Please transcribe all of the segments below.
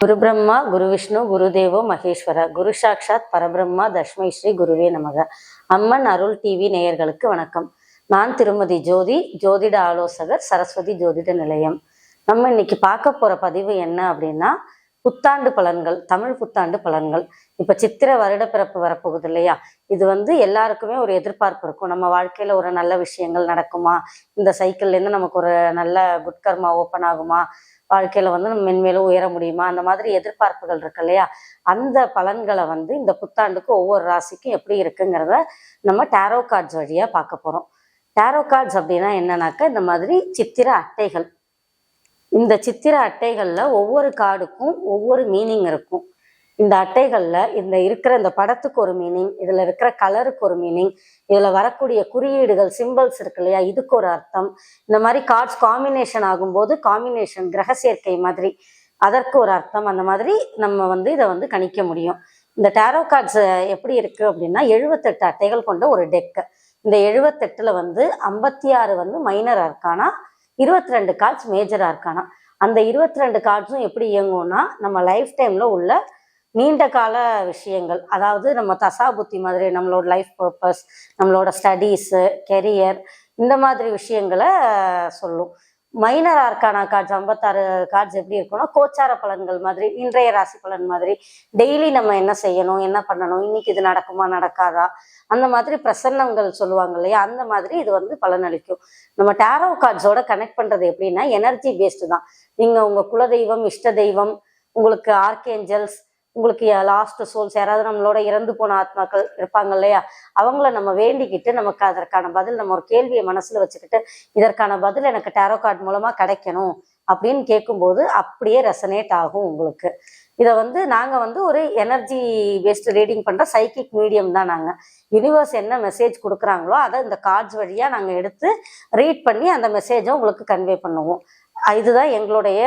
குரு பிரம்மா குரு விஷ்ணு குரு தேவோ மகேஸ்வர குரு சாக்ஷாத் பரபிரம்மா தஷ்மை ஸ்ரீ குருவே நமக. அம்மன் அருள் டிவி நேயர்களுக்கு வணக்கம். நான் திருமதி ஜோதி ஜோதிட ஆலோசகர் சரஸ்வதி ஜோதிட நிலையம். நம்ம இன்னைக்கு பார்க்க போற பதிவு என்ன அப்படின்னா புத்தாண்டு பலன்கள் தமிழ் புத்தாண்டு பலன்கள். இப்ப சித்திர வருடப்பிறப்பு வரப்போகுது இல்லையா? இது வந்து எல்லாருக்குமே ஒரு எதிர்பார்ப்பு இருக்கும். நம்ம வாழ்க்கையில ஒரு நல்ல விஷயங்கள் நடக்குமா? இந்த சைக்கிள்ல இருந்து நமக்கு ஒரு நல்ல குட்கர்மா ஓப்பன் ஆகுமா? வாழ்க்கையில வந்து நம்ம மென்மேலும் உயர முடியுமா? அந்த மாதிரி எதிர்பார்ப்புகள் இருக்கு இல்லையா? அந்த பலன்களை வந்து இந்த புத்தாண்டுக்கு ஒவ்வொரு ராசிக்கும் எப்படி இருக்குங்கிறத நம்ம டேரோ கார்ட்ஸ் வழியா பார்க்க போறோம். டேரோ கார்ட்ஸ் அப்படின்னா என்னன்னாக்கா இந்த மாதிரி சித்திர அட்டைகள். இந்த சித்திர அட்டைகள்ல ஒவ்வொரு கார்டுக்கும் ஒவ்வொரு மீனிங் இருக்கும். இந்த அட்டைகள்ல இந்த இருக்கிற இந்த படத்துக்கு ஒரு மீனிங் இதுல இருக்கிற கலருக்கு ஒரு மீனிங் இதுல வரக்கூடிய குறியீடுகள் சிம்பிள்ஸ் இருக்கு இல்லையா இதுக்கு ஒரு அர்த்தம். இந்த மாதிரி கார்ட்ஸ் காம்பினேஷன் ஆகும்போது காம்பினேஷன் கிரக சேர்க்கை மாதிரி அதற்கு ஒரு அர்த்தம். அந்த மாதிரி நம்ம வந்து இதை வந்து கணிக்க முடியும். இந்த டேரோ கார்ட்ஸ் எப்படி இருக்கு அப்படின்னா எழுபத்தெட்டு அட்டைகள் கொண்ட ஒரு டெக்கு இந்த எழுபத்தெட்டுல வந்து ஐம்பத்தி ஆறு வந்து மைனர் அர்க்கானா இருபத்தி ரெண்டு கார்ட்ஸ் மேஜர் இருக்கானா. அந்த இருபத்தி ரெண்டு கார்ட்ஸும் எப்படி இயங்கும்னா நம்ம லைஃப் டைம்ல உள்ள நீண்ட கால விஷயங்கள். அதாவது நம்ம தசா புத்தி மாதிரி நம்மளோட லைஃப் பர்பஸ் நம்மளோட ஸ்டடீஸு கெரியர் இந்த மாதிரி விஷயங்களை சொல்லும். மைனர் ஆர்கானா கார்ட்ஸ் ஐம்பத்தாறு கார்ட்ஸ் எப்படி இருக்கும்னா கோச்சார பலன்கள் மாதிரி இன்றைய ராசி பலன் மாதிரி டெய்லி நம்ம என்ன செய்யணும் என்ன பண்ணணும் இன்னைக்கு இது நடக்குமா நடக்காதா அந்த மாதிரி பிரசன்னங்கள் சொல்லுவாங்க இல்லையா அந்த மாதிரி இது வந்து பலனளிக்கும். நம்ம டேரோ கார்ட்ஸோட கனெக்ட் பண்றது எப்படின்னா எனர்ஜி பேஸ்டு தான். நீங்க உங்க குலதெய்வம் இஷ்ட தெய்வம் உங்களுக்கு ஆர்கேஞ்சல்ஸ் உங்களுக்கு லாஸ்ட் சோல்ஸ் யாராவது நம்மளோட இறந்து போன ஆத்மாக்கள் இருப்பாங்க இல்லையா? அவங்கள நம்ம வேண்டிக்கிட்டு நமக்கு அதற்கான பதில் நம்ம ஒரு கேள்வியை மனசுல வச்சுக்கிட்டு இதற்கான பதில் எனக்கு டேரோ கார்டு மூலமா கிடைக்கணும் அப்படின்னு கேட்கும்போது அப்படியே ரெசனேட் ஆகும் உங்களுக்கு. இதை வந்து நாங்கள் வந்து ஒரு எனர்ஜி பேஸ்டு ரீடிங் பண்ணுற சைக்கிக் மீடியம் தான் நாங்கள் யூனிவர்ஸ் என்ன மெசேஜ் கொடுக்குறாங்களோ அதை இந்த கார்ட்ஸ் வழியாக நாங்கள் எடுத்து ரீட் பண்ணி அந்த மெசேஜை உங்களுக்கு கன்வே பண்ணுவோம். இதுதான் எங்களுடைய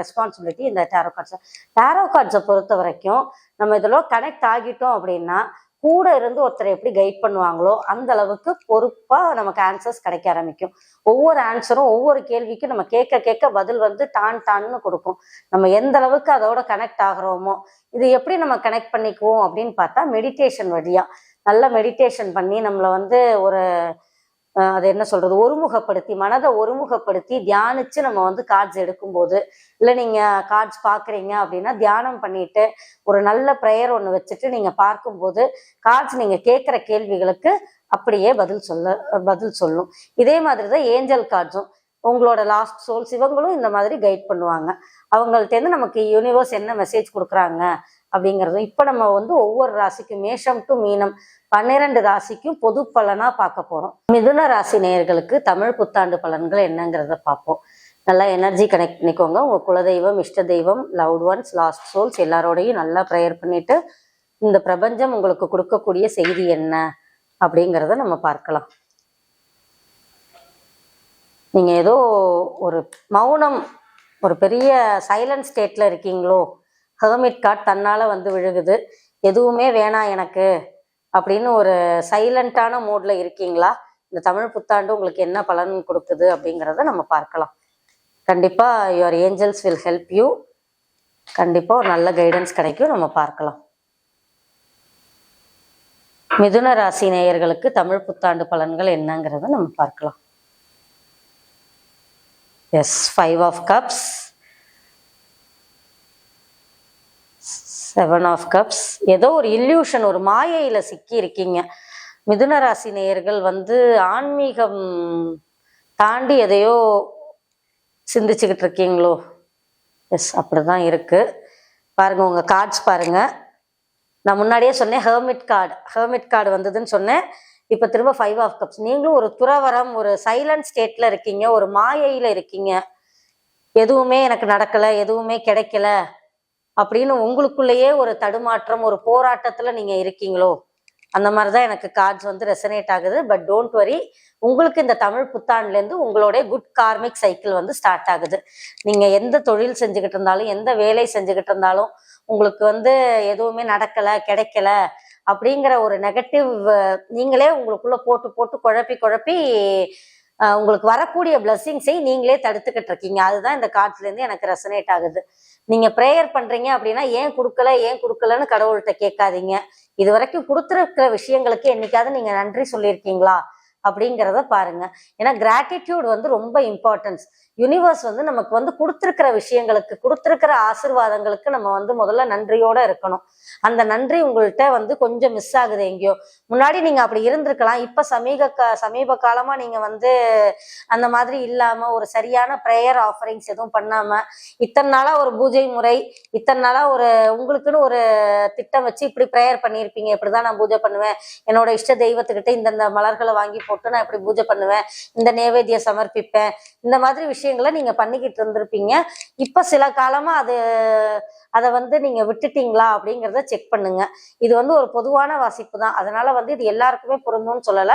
ரெஸ்பான்சிபிலிட்டி இந்த டேரோ கார்ட்ஸை டேரோ கார்ட்ஸை பொறுத்த வரைக்கும் நம்ம இதில் கனெக்ட் ஆகிட்டோம் அப்படின்னா கூட இருந்து ஒருத்தரை எப்படி கைட் பண்ணுவாங்களோ அந்த அளவுக்கு பொறுப்பாக நமக்கு ஆன்சர்ஸ் கிடைக்க ஆரம்பிக்கும். ஒவ்வொரு ஆன்சரும் ஒவ்வொரு கேள்விக்கும் நம்ம கேட்க கேட்க பதில் வந்து டான் டான்னு கொடுக்கும். நம்ம எந்த அளவுக்கு அதோட கனெக்ட் ஆகிறோமோ இது எப்படி நம்ம கனெக்ட் பண்ணிக்குவோம் அப்படின்னு பார்த்தா மெடிடேஷன் வழியா. நல்லா மெடிடேஷன் பண்ணி நம்மளை வந்து ஒரு அது என்ன சொல்றது ஒருமுகப்படுத்தி மனதை ஒருமுகப்படுத்தி தியானிச்சு நம்ம வந்து கார்ட்ஸ் எடுக்கும்போது இல்லை நீங்க கார்ட்ஸ் பாக்குறீங்க அப்படின்னா தியானம் பண்ணிட்டு ஒரு நல்ல ப்ரேயர் ஒன்று வச்சுட்டு நீங்க பார்க்கும்போது கார்ட்ஸ் நீங்க கேட்குற கேள்விகளுக்கு அப்படியே பதில் சொல்ல பதில் சொல்லும். இதே மாதிரி தான் ஏஞ்சல் கார்ட்ஸும் உங்களோட லாஸ்ட் சோல்ஸ் இவங்களும் இந்த மாதிரி கைட் பண்ணுவாங்க. அவங்கள்ட்டேருந்து நமக்கு யூனிவர்ஸ் என்ன மெசேஜ் கொடுக்குறாங்க அப்படிங்கிறதும் இப்போ நம்ம வந்து ஒவ்வொரு ராசிக்கும் மேஷம் டு மீனம் பன்னிரெண்டு ராசிக்கும் பொது பலனா பார்க்க போறோம். மிதுன ராசி நேயர்களுக்கு தமிழ் புத்தாண்டு பலன்கள் என்னங்கிறத பார்ப்போம். நல்லா எனர்ஜி கனெக்ட் பண்ணிக்கோங்க. உங்க குலதெய்வம் இஷ்ட தெய்வம் லவ்ட் ஒன்ஸ் லாஸ்ட் சோல்ஸ் எல்லாரோடையும் நல்லா ப்ரேயர் பண்ணிட்டு இந்த பிரபஞ்சம் உங்களுக்கு கொடுக்கக்கூடிய செய்தி என்ன அப்படிங்கிறத நம்ம பார்க்கலாம். நீங்க ஏதோ ஒரு மௌனம் ஒரு பெரிய சைலண்ட் ஸ்டேட்ல இருக்கீங்களோ ஹெர்மிட் கார்ட் தன்னால் வந்து விழுகுது. எதுவுமே வேணாம் எனக்கு அப்படின்னு ஒரு சைலண்டான மூடில் இருக்கீங்களா? இந்த தமிழ் புத்தாண்டு உங்களுக்கு என்ன பலன் கொடுக்குது அப்படிங்கிறத நம்ம பார்க்கலாம். கண்டிப்பாக your angels will help you கண்டிப்பாக ஒரு நல்ல கைடன்ஸ் கிடைக்கும். நம்ம பார்க்கலாம். மிதுன ராசி நேயர்களுக்கு தமிழ் புத்தாண்டு பலன்கள் என்னங்கிறத நம்ம பார்க்கலாம். Yes five of cups seven of cups ஏதோ ஒரு இல்யூஷன் ஒரு மாயையில் சிக்கி இருக்கீங்க மிதுன ராசி நேயர்கள் வந்து ஆன்மீகம் தாண்டி எதையோ சிந்திச்சுக்கிட்டு இருக்கீங்களோ? எஸ் அப்படிதான் இருக்கு. பாருங்க உங்க கார்ட்ஸ் பாருங்க. நான் முன்னாடியே சொன்னேன் ஹெர்மிட் கார்டு ஹெர்மிட் கார்டு வந்ததுன்னு சொன்னேன். இப்போ திரும்ப ஃபைவ் ஆஃப் கப்ஸ் நீங்களும் ஒரு துறவரம் ஒரு சைலண்ட் ஸ்டேட்ல இருக்கீங்க ஒரு மாயையில இருக்கீங்க. எதுவுமே எனக்கு நடக்கல எதுவுமே கிடைக்கல. அப்படின்னு உங்களுக்குள்ளேயே ஒரு தடுமாற்றம் ஒரு போராட்டத்துல நீங்க இருக்கீங்களோ? அந்த மாதிரி தான் எனக்கு கார்ட்ஸ் வந்து ரெசனேட் ஆகுது. பட் டோன்ட் வரி உங்களுக்கு இந்த தமிழ் புத்தாண்டுலேருந்து உங்களுடைய குட் கார்மிக் சைக்கிள் வந்து ஸ்டார்ட் ஆகுது. நீங்க எந்த தொழில் செஞ்சுக்கிட்டு இருந்தாலும் எந்த வேலை செஞ்சுக்கிட்டு இருந்தாலும் உங்களுக்கு வந்து எதுவுமே நடக்கல கிடைக்கல அப்படிங்கிற ஒரு நெகட்டிவ் நீங்களே உங்களுக்குள்ள போட்டு போட்டு குழப்பி குழப்பி உங்களுக்கு வரக்கூடிய பிளஸ்ஸிங்ஸை நீங்களே தடுத்துக்கிட்டு இருக்கீங்க. அதுதான் இந்த கார்ட்ஸ்ல இருந்து எனக்கு ரெசனேட் ஆகுது. நீங்க ப்ரேயர் பண்றீங்க அப்படின்னா ஏன் கொடுக்கல ஏன் கொடுக்கலன்னு கடவுள்கிட்ட கேட்காதீங்க. இது வரைக்கும் கொடுத்துருக்கிற விஷயங்களுக்கு என்னைக்காவது நீங்க நன்றி சொல்லியிருக்கீங்களா? அப்படிங்கிறத பாருங்க. ஏன்னா கிராட்டிடியூட் வந்து ரொம்ப இம்பார்ட்டன்ஸ் யூனிவர்ஸ் வந்து நமக்கு வந்து கொடுத்துருக்கிற விஷயங்களுக்கு கொடுத்துருக்கிற ஆசிர்வாதங்களுக்கு நம்ம வந்து முதல்ல நன்றியோட இருக்கணும். அந்த நன்றி உங்கள்கிட்ட வந்து கொஞ்சம் மிஸ் ஆகுது எங்கேயோ. முன்னாடி நீங்க அப்படி இருந்திருக்கலாம். இப்ப சமீப சமீப காலமா நீங்க வந்து அந்த மாதிரி இல்லாம ஒரு சரியான ப்ரேயர் ஆஃபரிங்ஸ் எதுவும் பண்ணாம இத்தனை நாளா ஒரு பூஜை முறை இத்தனை நாளா ஒரு உங்களுக்குன்னு ஒரு திட்டம் வச்சு இப்படி ப்ரேயர் பண்ணியிருப்பீங்க. இப்படிதான் நான் பூஜை பண்ணுவேன். என்னோட இஷ்ட தெய்வத்துக்கிட்ட இந்தந்த மலர்களை வாங்கி போட்டு நான் இப்படி பூஜை பண்ணுவேன். இந்த நேவேத்தியம் சமர்ப்பிப்பேன். இந்த மாதிரி விஷயம் விஷயங்களை நீங்க பண்ணிக்கிட்டு இருந்திருப்பீங்க. இப்ப சில காலமா அது அதை வந்து நீங்க விட்டுட்டீங்களா அப்படிங்கிறத செக் பண்ணுங்க. இது வந்து ஒரு பொதுவான வாசிப்பு தான். அதனால வந்து இது எல்லாருக்குமே பொருந்தும்னு சொல்லல.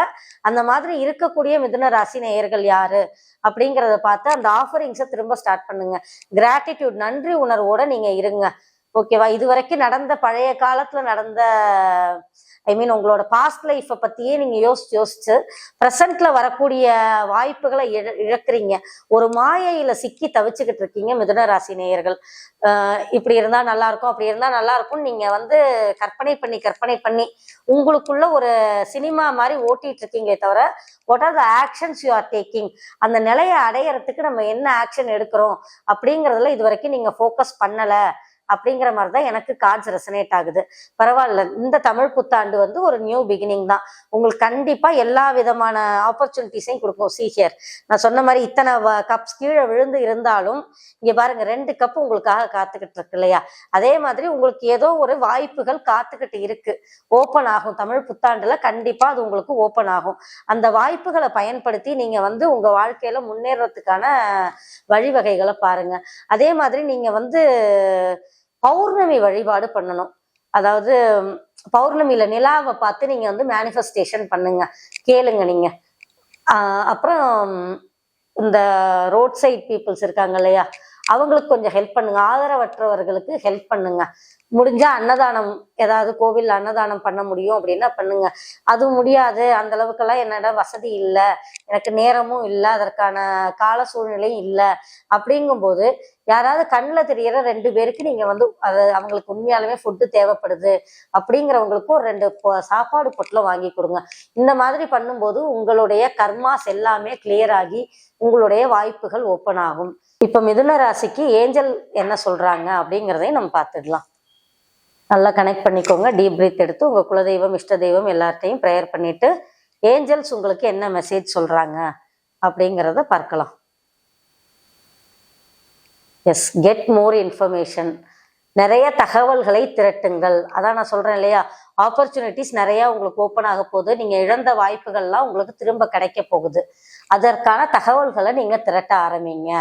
அந்த மாதிரி இருக்கக்கூடிய மிதுன ராசி நேயர்கள் யாரு அப்படிங்கிறத பார்த்து அந்த ஆஃபரிங்ஸை திரும்ப ஸ்டார்ட் பண்ணுங்க. கிராட்டிடியூட் நன்றி உணர்வோட நீங்க இருங்க. ஓகேவா? இது வரைக்கும் நடந்த பழைய காலத்துல நடந்த ஐ மீன் உங்களோட பாஸ்ட் லைஃப்பை பத்தியே நீங்க யோசிச்சு யோசிச்சு ப்ரெசன்ட்ல வரக்கூடிய வாய்ப்புகளை இழ- இழக்கிறீங்க. ஒரு மாயையில சிக்கி தவிச்சுக்கிட்டு இருக்கீங்க மிதுன ராசி நேயர்கள். இப்படி இருந்தா நல்லா இருக்கும் அப்படி இருந்தா நல்லா இருக்கும்னு நீங்க வந்து கற்பனை பண்ணி கற்பனை பண்ணி உங்களுக்குள்ள ஒரு சினிமா மாதிரி ஓட்டிட்டு இருக்கீங்களே தவிர what are the actions you are taking அந்த நிலையை அடையறதுக்கு நம்ம என்ன ஆக்ஷன் எடுக்கிறோம் அப்படிங்கறதுல இது வரைக்கும் நீங்க ஃபோக்கஸ் பண்ணலை. அப்படிங்கிற மாதிரி தான் எனக்கு கார்ட்ஸ் ரெசனேட் ஆகுது. பரவாயில்ல இந்த தமிழ் புத்தாண்டு வந்து ஒரு நியூ பிகினிங் தான். உங்களுக்கு கண்டிப்பாக எல்லா விதமான ஆப்பர்ச்சுனிட்டிஸையும் கொடுக்கும். சீஹியர் நான் சொன்ன மாதிரி இத்தனை கப்ஸ் கீழே விழுந்து இருந்தாலும் இங்கே பாருங்க ரெண்டு கப் உங்களுக்காக காத்துக்கிட்டு இருக்கு இல்லையா? அதே மாதிரி உங்களுக்கு ஏதோ ஒரு வாய்ப்புகள் காத்துக்கிட்டு இருக்கு. ஓப்பன் ஆகும். தமிழ் புத்தாண்டுல கண்டிப்பா அது உங்களுக்கு ஓப்பன் ஆகும். அந்த வாய்ப்புகளை பயன்படுத்தி நீங்க வந்து உங்க வாழ்க்கையில முன்னேறதுக்கான வழிவகைகளை பாருங்க. அதே மாதிரி நீங்க வந்து பௌர்ணமி வழிபாடு பண்ணணும். அதாவது பௌர்ணமியில நிலாவை பார்த்து நீங்க வந்து மேனிஃபெஸ்டேஷன் பண்ணுங்க. கேளுங்க நீங்க. அப்புறம் இந்த ரோட் சைட் பீப்புள்ஸ் இருக்காங்க இல்லையா? அவங்களுக்கு கொஞ்சம் ஹெல்ப் பண்ணுங்க. ஆதரவற்றவர்களுக்கு ஹெல்ப் பண்ணுங்க. முடிஞ்சா அன்னதானம் ஏதாவது கோவில் அன்னதானம் பண்ண முடியும் அப்படின்னா பண்ணுங்க. அது முடியாது. அந்த அளவுக்கெல்லாம் என்னோட வசதி இல்லை. எனக்கு நேரமும் இல்லை. அதற்கான கால சூழ்நிலையும் இல்லை. அப்படிங்கும்போது யாராவது கண்ணில் தெரியற ரெண்டு பேருக்கு நீங்க வந்து அது அவங்களுக்கு உண்மையாலுமே ஃபுட்டு தேவைப்படுது அப்படிங்கிறவங்களுக்கும் ரெண்டு சாப்பாடு பொட்டலம் வாங்கி கொடுங்க. இந்த மாதிரி பண்ணும்போது உங்களுடைய கர்மாஸ் எல்லாமே கிளியர் ஆகி உங்களுடைய வாய்ப்புகள் ஓப்பன் ஆகும். இப்ப மிதுன ராசிக்கு ஏஞ்சல் என்ன சொல்றாங்க அப்படிங்கிறதையும் நம்ம பார்த்துடலாம். நல்லா கனெக்ட் பண்ணிக்கோங்க. டீப் பிரீத் எடுத்து உங்கள் குலதெய்வம் இஷ்ட தெய்வம் எல்லார்ட்டையும் ப்ரேயர் பண்ணிட்டு ஏஞ்சல்ஸ் உங்களுக்கு என்ன மெசேஜ் சொல்றாங்க அப்படிங்கிறத பார்க்கலாம். எஸ் கெட் மோர் இன்ஃபர்மேஷன் நிறைய தகவல்களை திரட்டுங்கள். அதான் நான் சொல்றேன் இல்லையா? ஆப்பர்ச்சுனிட்டிஸ் நிறைய உங்களுக்கு ஓப்பன் ஆக போகுது. நீங்க இழந்த வாய்ப்புகள்லாம் உங்களுக்கு திரும்ப கிடைக்க போகுது. அதற்கான தகவல்களை நீங்க திரட்ட ஆரம்பிங்க.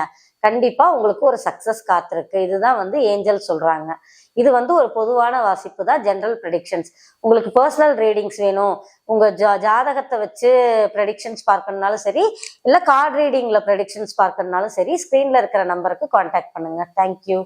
கண்டிப்பா உங்களுக்கு ஒரு சக்சஸ் காத்திருக்கு. இதுதான் வந்து ஏஞ்சல் சொல்றாங்க. இது வந்து ஒரு பொதுவான வாசிப்பு தான் ஜென்ரல் ப்ரெடிக்ஷன்ஸ் உங்களுக்கு பர்சனல் ரீடிங்ஸ் வேணும். உங்க ஜா ஜாதகத்தை வச்சு ப்ரெடிக்ஷன்ஸ் பார்க்கணுனாலும் சரி இல்ல கார்ட் ரீடிங்ல ப்ரெடிக்ஷன்ஸ் பார்க்கணுனாலும் சரி ஸ்க்ரீன்ல இருக்கிற நம்பருக்கு காண்டாக்ட் பண்ணுங்க. தேங்க்யூ